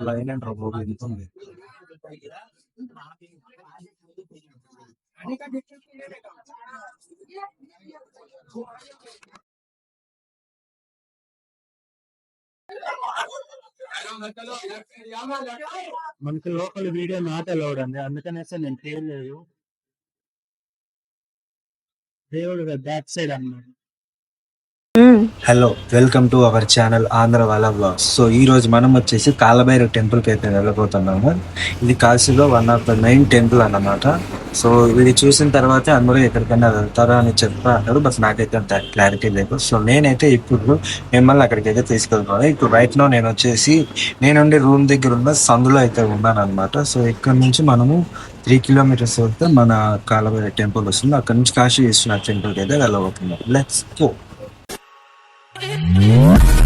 Line and బాబు వెళ్తుంది మనకి local video not allowed అండి. అందుకనేసి నేను చేయలేదు. దేవుడు బ్యాక్ సైడ్ అన్నమాట hello welcome to our channel Andhra వాళ్ళ బ్లాగ్స్ సో ఈ రోజు మనం వచ్చేసి కాలభైరవ టెంపుల్కి అయితే వెళ్ళబోతున్నాము. ఇది కాశీలో one of the main temple అన్నమాట. సో ఇది చూసిన తర్వాత అందరూ ఎక్కడికైనా వెళ్తారా అని చెప్పా అంటారు. బట్ నాకైతే అంత క్లారిటీ లేదు. సో నేనైతే ఇప్పుడు మిమ్మల్ని అక్కడికి అయితే తీసుకెళ్తాను ఇప్పుడు రైట్ నో నేను వచ్చేసి నేనుండే రూమ్ దగ్గర ఉన్న సందులో అయితే ఉన్నాను అనమాట సో ఇక్కడ నుంచి మనము త్రీ కిలోమీటర్స్ వస్తే మన కాలభైరవ టెంపుల్ వస్తుంది. అక్కడ నుంచి కాశీ విశ్వనాథ్ టెంపుల్కి అయితే వెళ్ళబోతున్నాం. Let's go Yeah.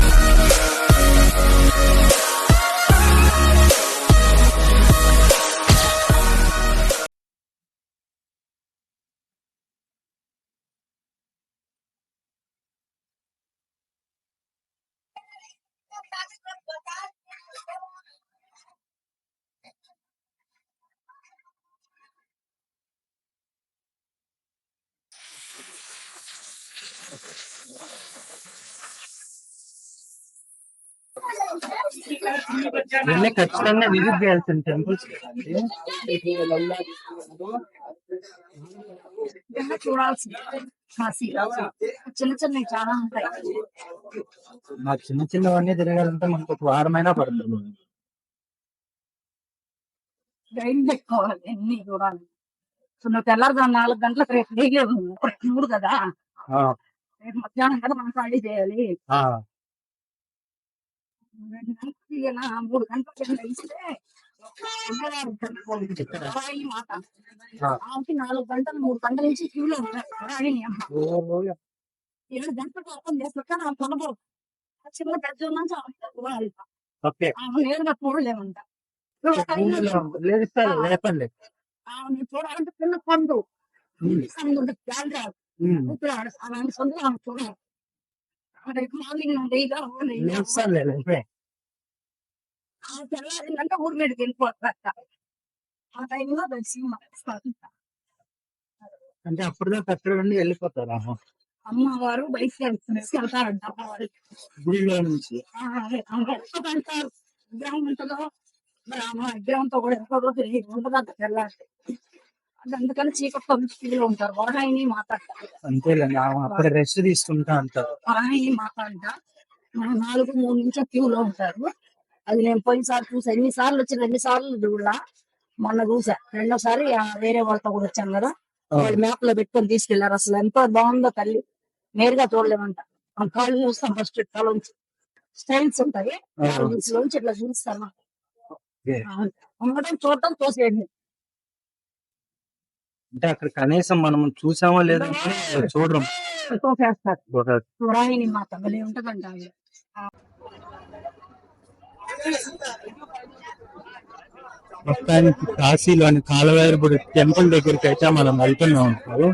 వెళ్ళి ఖచ్చితంగా విజిట్ చేయాల్సిన టెంపుల్స్ చూడాల్సింది. చిన్న చిన్నవి చాలా ఉంటాయి. నా చిన్న చిన్నవన్నీ తిరగాలంటే మనకు ఒక వారమైనా పడుతుంది. గైడ్ పెట్టుకోవాలి ఎన్ని చూడాలి సో నువ్వు తెల్లారుగా నాలుగు గంటలకు రేపు ఇప్పుడు మూడు కదా. రేపు మధ్యాహ్నం కదా మనం ఖాళీ చేయాలి. మూడు గంటలకు లేస్తే ఆ. ఆమెకి నాలుగు గంటలు మూడు గంటల నుంచి క్యూలో అమ్మ. ఏడు గంటలకు ఓపెన్ చేస్తాక నా పొలబో చిన్న పెద్ద నుంచి ఆమె ఆమె నేరుగా చూడలేమంట ఆమె చూడాలంటే పిల్ల పండు. కూతురాడు అలాంటి సందు ఆమె చూడాలి ఆమె తెల్లారిందంటే ఊరి మీదకి వెళ్ళిపోతారట. ఆ టైంలో దర్శనం అంటే అప్పుడు నుండి వెళ్ళిపోతారా? అమ్మవారు బయటికి తీసుకెళ్తారంట అమ్మవారు గుడిలో నుంచి. ఆ, విగ్రహం ఉంటుందో విగ్రహంతో కూడా ఎంత తెల్లారి అందుకని చీకట్లో స్త్రీలు ఉంటారు. వారాయిని మాట్లాడతారు. అంతేలేండి. అప్పుడు రెస్ట్ తీసుకుంటా అంటారు. వారాయిని మాట్లాడ మనం నాలుగు మూడు నుంచి క్యూలో ఉంటారు. అది నేను పోయినసారి చూసా. ఎన్ని సార్లు వచ్చిన ఎన్ని సార్లు చూడలా. మొన్న చూసా. రెండోసారి వేరే వాళ్ళతో కూడా వచ్చాను కదా. వాళ్ళు మ్యాప్లో పెట్టుకొని తీసుకెళ్ళారు. అసలు ఎంత బాగుందో తల్లి. నేరుగా చూడలేమంట. ఆ కాళ్ళు చూస్తాం ఫస్ట్ నుంచి స్టైల్స్ ఉంటాయి. ఇట్లా చూపిస్తాను ఓకే. ఉండడం చూడటం తోసేయండి. అంటే అక్కడ కనీసం మనం చూసామో లేదో చూడడం ఆవిడ. మొత్తానికి కాశీలోని కాలవేరపుడి టెంపుల్ దగ్గరికి అయితే మనం వెళ్తున్నాం ఉంటారు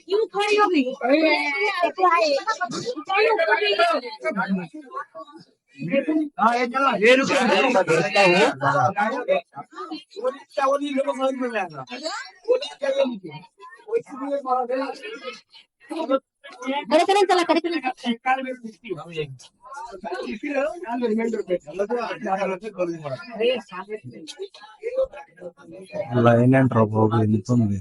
क्यों खड़ी हो गई ये रुको है లైన్ అండ్ బాబు వెళ్తుంది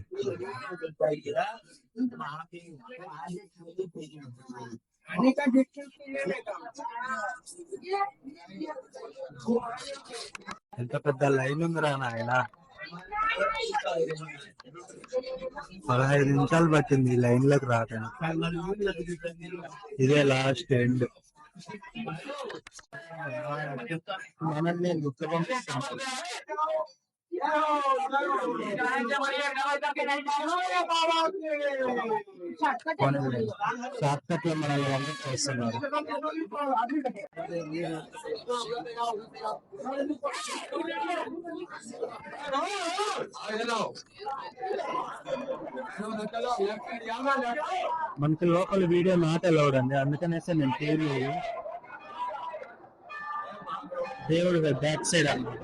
ఎంత పెద్ద లైన్ ఉందిరా నాయన? పదహైదు నిమిషాలు పట్టింది లైన్లోకి రావటానికి ఇదే లాస్ట్ ఎండ్. మనల్ని గుర్తు పంపిస్తాం షార్ట్ కట్లో మనల్ని చేస్తున్నారు మనకి లోకల్ వీడియో నాట్ అలౌడ్ అండి. అందుకనేసి నేను టీవీ దేవుడు బ్యాక్ సైడ్ అన్నమాట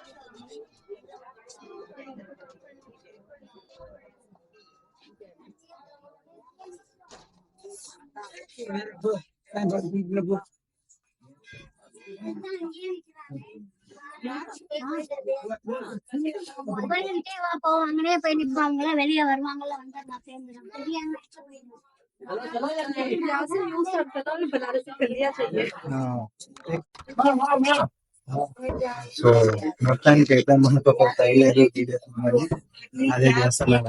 போயிட்டு வா போவாங்களே போய் நிப்பாங்களே வெளியே வருவாங்களே வந்து நான் சேர்ந்துடும் தெரியாம సో మొత్తానికి అయితే మనకు ఒక టైలర్ మరి అదే చేస్తున్నాను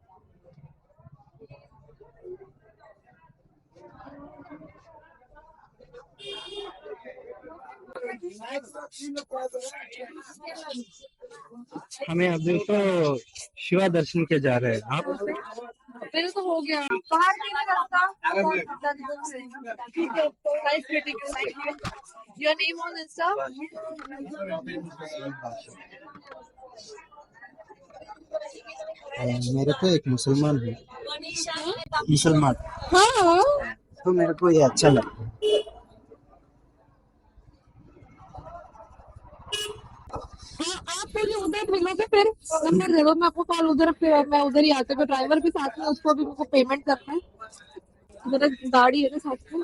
हमें अभी तो शिवा दर्शन के जा रहे हैं। आप मेरे तो हो गया। बाहर नहीं योर नेम ऑन इंस्टा मेरे को एक मुसलमान है। मुसलमान। हाँ। तो मेरे को ये अच्छा लगता है हाँ, तुमने देखो मैं आपको कॉल उधर मैं उधर ही आते ड्राइवर भी साथ में उसको भी मुझको पेमेंट करना है। मेरा गाड़ी है ना साथ में।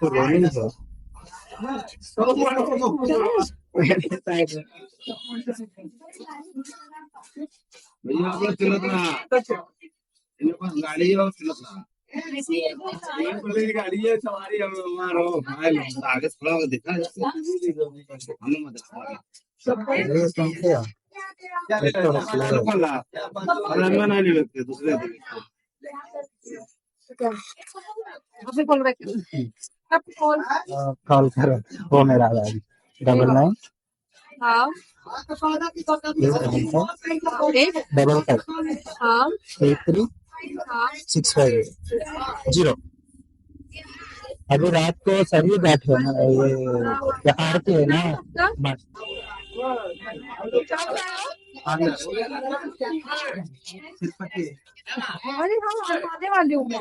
तो गाड़ी है। और तिलकना गाड़ी है कॉल करो वो मेरा double nine double three six five eight zero अभी रात को सभी बैठे हैं ये बिहार है ना अरे हम आने वाले होंगे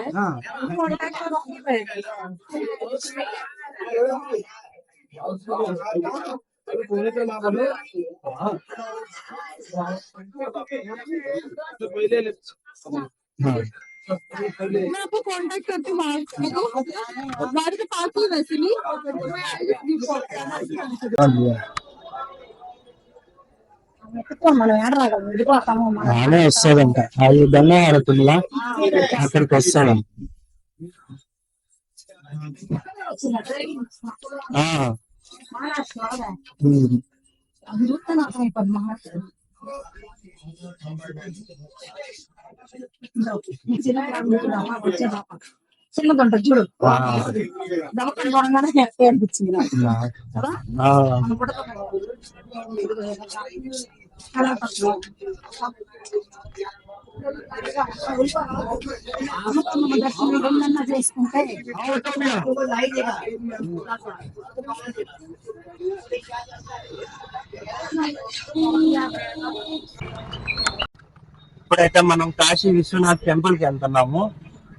तो पहले मैं आपको कांटेक्ट करती हूँ। हमारे पास ही वैसे नहीं ఆమె వస్తాడంట అది దండం ఆడుతుందా అక్కడికి వస్తాడు మహారాష్ట్ర చిన్నది ఉంటుంది చూడు దమకం చూడగానే హ్యాపీ అనిపించింది కదా? దర్శనం చేసుకుంటే ఇప్పుడైతే మనం కాశీ విశ్వనాథ్ టెంపుల్కి వెళ్తున్నాము.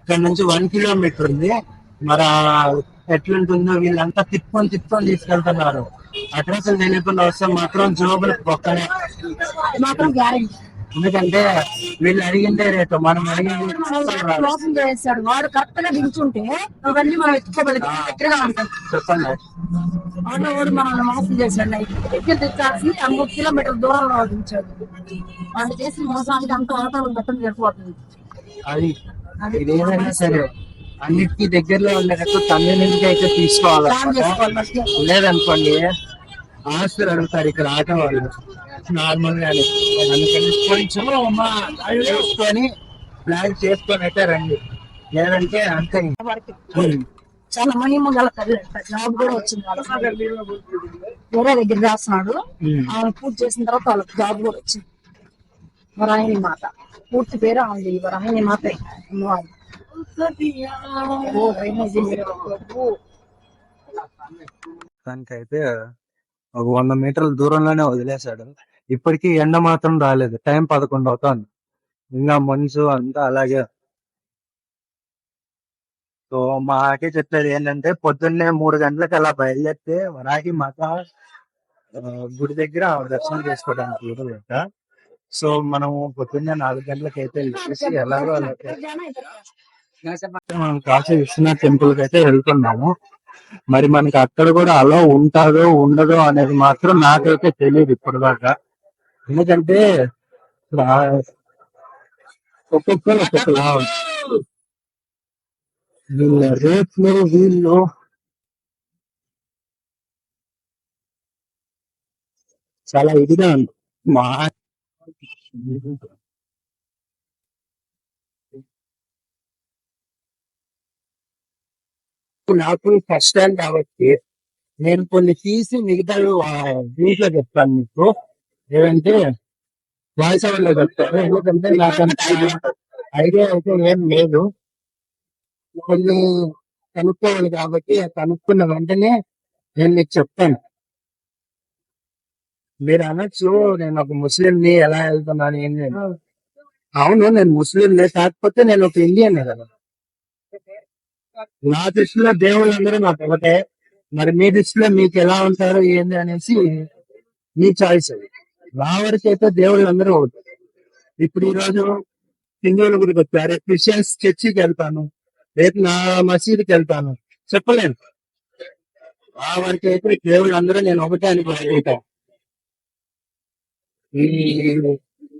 ఇక్కడ నుంచి వన్ కిలోమీటర్ ఉంది. మరి ఎట్లుంటుందో వీళ్ళంతా తిప్పుకొని తిప్పుకొని తీసుకెళ్తున్నారు. అడ్రస్ తెలియకుండా వస్తే మాత్రం జోబులు పక్కనే. మాత్రం గ్యారెంటీ ఎందుకంటే వీళ్ళు అడిగిందే రేటు. మనం అడిగింది మోసం చేశాడు. వాడు కరెక్ట్గా దించుంటే అవన్నీ మనం దగ్గరగా ఉంటాం చెప్పండి. ఆటో వాడు మనల్ని మోసం చేశాడు. దగ్గర తెచ్చాల్సి మూడు కిలోమీటర్ దూరంలో దించాడు. వాళ్ళు చేసిన మోసానికి అంత ఆటోలు పెట్టడం సరిపోతుంది అది ఇది ఏదైనా సరే అన్నిటికీ దగ్గరలో ఉండేటట్టు కమ్యూనిటీ అయితే తీసుకోవాలి లేదనుకోండి ఆస్తులు అడుగుతారు ఇక్కడ ఆటో వాళ్ళు నార్మల్ గానే అందుకని కొంచెం మా చేసుకొని ప్లాన్ చేసుకొని అయితే రండి లేదంటే అంతే. చాలా మహిమ గల. జాబ్ కూడా వచ్చింది. వేరే దగ్గర. ఆమె పూర్తి చేసిన తర్వాత వాళ్ళకి జాబ్ కూడా వచ్చింది వరాహిణి మాత పూర్తి పేరు ఆమెది వరాహిణి మాత అమ్మవారు దానికైతే ఒక వంద మీటర్ల దూరంలోనే వదిలేశాడు. ఇప్పటికీ ఎండ మాత్రం రాలేదు. టైం పదకొండు అవుతాను ఇంకా మనుషు అంతా అలాగే. సో మాకే చెప్పేది ఏంటంటే పొద్దున్నే మూడు గంటలకు అలా బయలుదేరితే వరాకి మాత గుడి దగ్గర దర్శనం చేసుకోవడానికి సో మనం పొద్దున్నే నాలుగు గంటలకు అయితే వెళ్ళేసి ఎలాగో అలాగే మనం కాశీ విశ్వనాథ్ టెంపుల్కి అయితే వెళ్తున్నాము. మరి మనకి అక్కడ కూడా అలో ఉంటుందో ఉండదో అనేది మాత్రం నాకైతే తెలియదు ఇప్పుడు దాకా ఎందుకంటే ఇక్కడ ఒక్కొక్కరు ఒక్కొక్కలా ఉంది. వీళ్ళ రేట్లు వీళ్ళు చాలా ఇదిగా ఉంది మా నాకు ఫస్ట్ టైం కాబట్టి నేను కొన్ని తీసి మిగతా దీంట్లో చెప్తాను మీకు. ఏమంటే వాయిస్ ఓవర్లో చెప్తాను. ఎందుకంటే నాకు అంత ఐడియా అయితే ఏం లేదు. కొన్ని కనుక్కోవాలి కాబట్టి కనుక్కున్న వెంటనే నేను మీకు చెప్తాను. మీరు అనొచ్చు నేను ఒక ముస్లింని ఎలా వెళ్తున్నాను ఏం లేదు అవును నేను ముస్లింనే కాకపోతే నేను ఒక ఇండియన్ కదా. నా దృష్టిలో దేవుళ్ళందరూ నాకు ఒకటే మరి మీ దృష్టిలో మీకు ఎలా ఉంటారు ఏంది అనేసి మీ చాయిస్ అది. నా వరకు అయితే దేవుళ్ళందరూ ఒకటి. ఇప్పుడు ఈ రోజు హిందువుల గురికి వచ్చారు క్రిస్టియన్స్ చర్చికి వెళ్తాను రేపు నా మసీదుకి వెళ్తాను. చెప్పలేను. ఆ వరకు అయితే దేవుళ్ళందరూ నేను ఒకటే అని అనుకుంటాను ఈ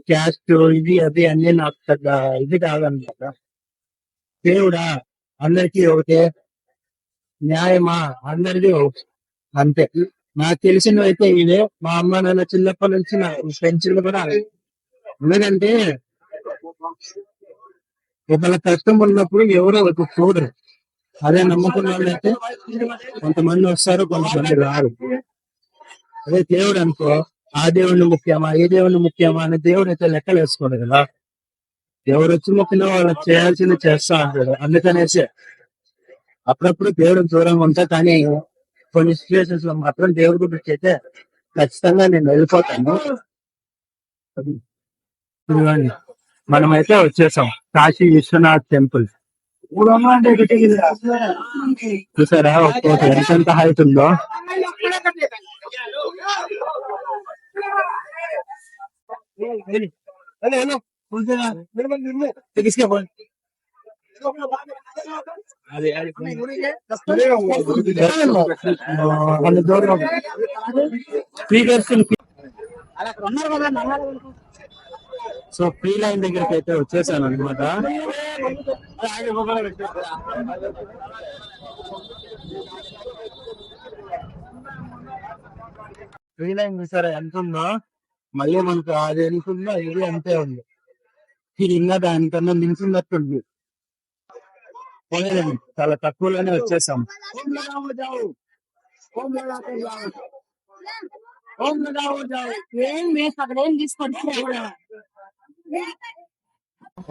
క్యాస్ట్ ఇది అది అన్ని నాకు పెద్ద ఇది కాదనమాట. దేవుడా అందరికీ ఒకటే న్యాయమా? అందరిది ఒకటి. అంతే. నాకు తెలిసినవి అయితే ఇదే. మా అమ్మ నాన్న చిన్నప్పటి నుంచి నాకు పెంచింది కూడా ఎందుకంటే ఒకళ్ళ కష్టం ఉన్నప్పుడు ఎవరో ఒక చూడరు అదే నమ్ముకున్న వాళ్ళైతే కొంతమంది వస్తారు కొంతమంది రారు. అదే దేవుడు అనుకో ఆ దేవుడు ముఖ్యమా? ఏ దేవుడు ముఖ్యమా? అని దేవుడు అయితే లెక్కలు వేసుకోడు కదా. ఎవరు వచ్చి మొక్కినా వాళ్ళు చేయాల్సింది చేస్తా అంటాడు. అందుకనేసి అప్పుడప్పుడు దేవుడు దూరంగా ఉంటా కానీ కొన్ని సిచ్యువేషన్స్లో మాత్రం దేవుడి గురించి అయితే ఖచ్చితంగా నేను వెళ్ళిపోతాను. ఇదిగోండి. మనమైతే వచ్చేసాం. కాశీ విశ్వనాథ్ టెంపుల్. చూసారా? ఎంత హైట్ ఉందో అది అది దూరం స్పీకర్స్ అలా అక్కడ ఉన్నారు కదా నల్లారు సో ఫ్రీ లైన్ దగ్గరికి అయితే వచ్చేసాను అనమాట ఫ్రీ లైన్ చూసారా? ఎంత ఉందో? మళ్ళీ మనకు అది ఎంత ఉందో ఇది అంతే ఉంది ఇది ఇంకా దానికన్నా మించినట్టుంది పోలేదండి చాలా తక్కువలోనే వచ్చేసాం.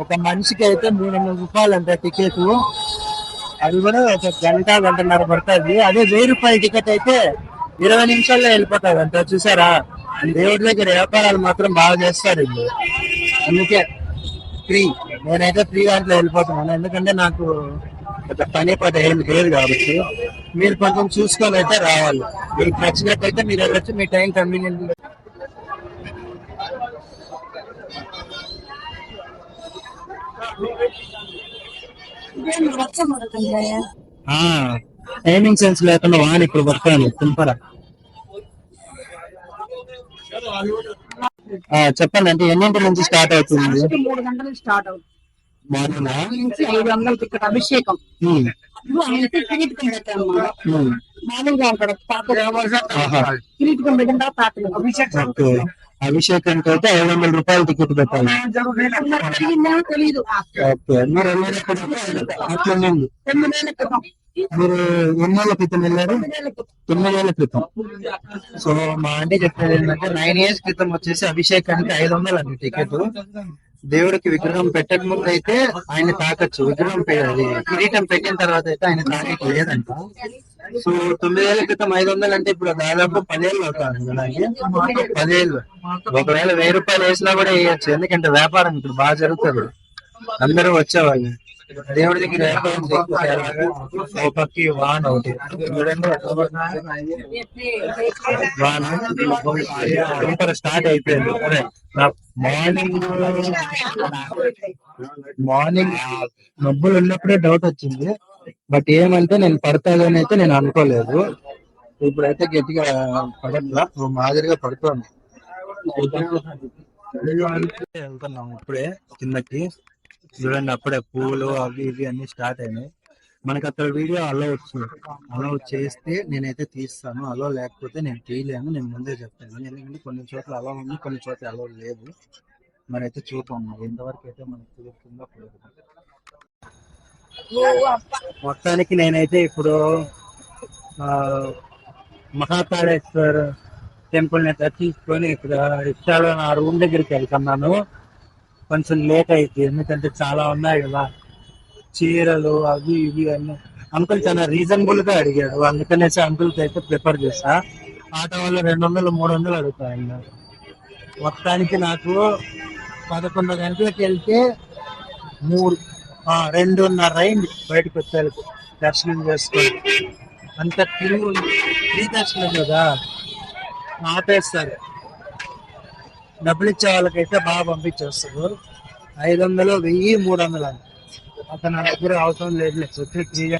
ఒక మనిషికి అయితే మూడు వందల రూపాయలు అంట టికెట్. అది కూడా ఒక గంట గంటన్నర పడుతుంది. అదే వెయ్యి రూపాయల టికెట్ అయితే ఇరవై నిమిషాల్లో వెళ్ళిపోతుంది అంట చూసారా? దేవుడి దగ్గర వ్యాపారాలు మాత్రం బాగా చేస్తారు వీళ్ళు. అందుకే ఫ్రీ నేనైతే ఫ్రీ దాంట్లో వెళ్ళిపోతున్నాను. ఎందుకంటే నాకు పని పని ఏం లేదు కాబట్టి మీరు కొంచెం చూసుకొని అయితే రావాలి. మీకు నచ్చినట్టయితే మీరు వెళ్ళొచ్చు మీ టైం కన్వీనియంట్ టైమింగ్ సెన్స్ లేకుండా వాన్ ఇప్పుడు పడతాను తుంపరా చెప్పండి అంటే ఎన్నింటి నుంచి స్టార్ట్ అవుతుంది? మూడు గంటలు స్టార్ట్ అవుతుంది. మార్నింగ్? నుంచి ఐదు వందలకి ఇక్కడ అభిషేకం. మామూలుగా కిరీటకం పెట్టిన తర్వాత ఓకే. అభిషేకానికి అయితే ఐదు వందల రూపాయలు టికెట్ పెట్టాలి. ఓకే. మీరు క్రితం ఎన్నేళ్ళ క్రితం వెళ్ళారు? తొమ్మిదేళ్ళ క్రితం. క్రితం సో మా ఆంటీ చెప్పేది ఏంటంటే నైన్ ఇయర్స్ క్రితం వచ్చేసి అభిషేకానికి ఐదు వందలు అండి టికెట్. దేవుడికి విగ్రహం పెట్టక ముందు అయితే ఆయన తాకచ్చు. విగ్రహం అది కిరీటం పెట్టిన తర్వాత అయితే ఆయన తాకట్టు లేదంట. సో తొమ్మిదేళ్ళ క్రితం ఐదు వందలు అంటే ఇప్పుడు దాదాపు పదేళ్ళు అవుతాను అలాగే పదేళ్ళు. ఒకవేళ వెయ్యి రూపాయలు వేసినా కూడా వేయచ్చు. ఎందుకంటే వ్యాపారం ఇప్పుడు బాగా జరుగుతుంది. అందరూ వచ్చేవాళ్ళు. దేవుడి దగ్గర పక్కి వాన్ ఒకటి చూడండి వాన్ సూపర్ స్టార్ట్ అయిపోయింది. మార్నింగ్ మార్నింగ్ మబ్బులు ఉన్నప్పుడే డౌట్ వచ్చింది. బట్ ఏమంటే నేను పడతాదని అయితే నేను అనుకోలేదు. ఇప్పుడైతే గట్టిగా పడట్లా. మాదిరిగా పడుతోంది. వెళ్తున్నాం ఇప్పుడే కిందకి. చూడండి అప్పుడే పూలు అవి ఇవి అన్ని స్టార్ట్ అయినాయి. మనకి అక్కడ వీడియో అలో వచ్చింది అలో చేస్తే నేనైతే తీస్తాను. అలో లేకపోతే నేను తీయలేను. నేను ముందే చెప్తాను. ఎందుకంటే కొన్ని చోట్ల అలో ఉంది కొన్ని చోట్ల అలో లేదు. మరి అయితే చూద్దాం ఎంతవరకు అయితే మనకి కుదురుతుందో మొత్తానికి నేనైతే ఇప్పుడు ఆ, మహాకాళేశ్వర్ టెంపుల్ని దర్శించుకొని ఇక్కడ రిక్షాలో నా రూమ్ దగ్గరికి వెళ్తున్నాను. కొంచెం లేట్ అయింది. ఎందుకంటే చాలా ఉన్నాయి కదా. చీరలు అవి ఇవి అన్ని. అంకుల్ చాలా రీజనబుల్గా అడిగాడు. అందుకనేసి అంకుల్కి అయితే ప్రిఫర్ చేసా ఆటో వాళ్ళు రెండు వందలు మూడు వందలు అడుగుతాయి మొత్తానికి నాకు పదకొండు గంటలకు వెళ్తే మూడు రెండున్నర అయింది బయటకు వచ్చేందుకు దర్శనం చేసుకొని. అంత క్యూ ఫ్రీ దర్శనం కదా. ఆపేస్తారు. డబ్బులు ఇచ్చే వాళ్ళకైతే బాగా పంపించేస్తారు. ఐదు వందలు వెయ్యి మూడు వందలు అని అతను నా దగ్గర అవసరం లేదు లేదు ఫ్రీగా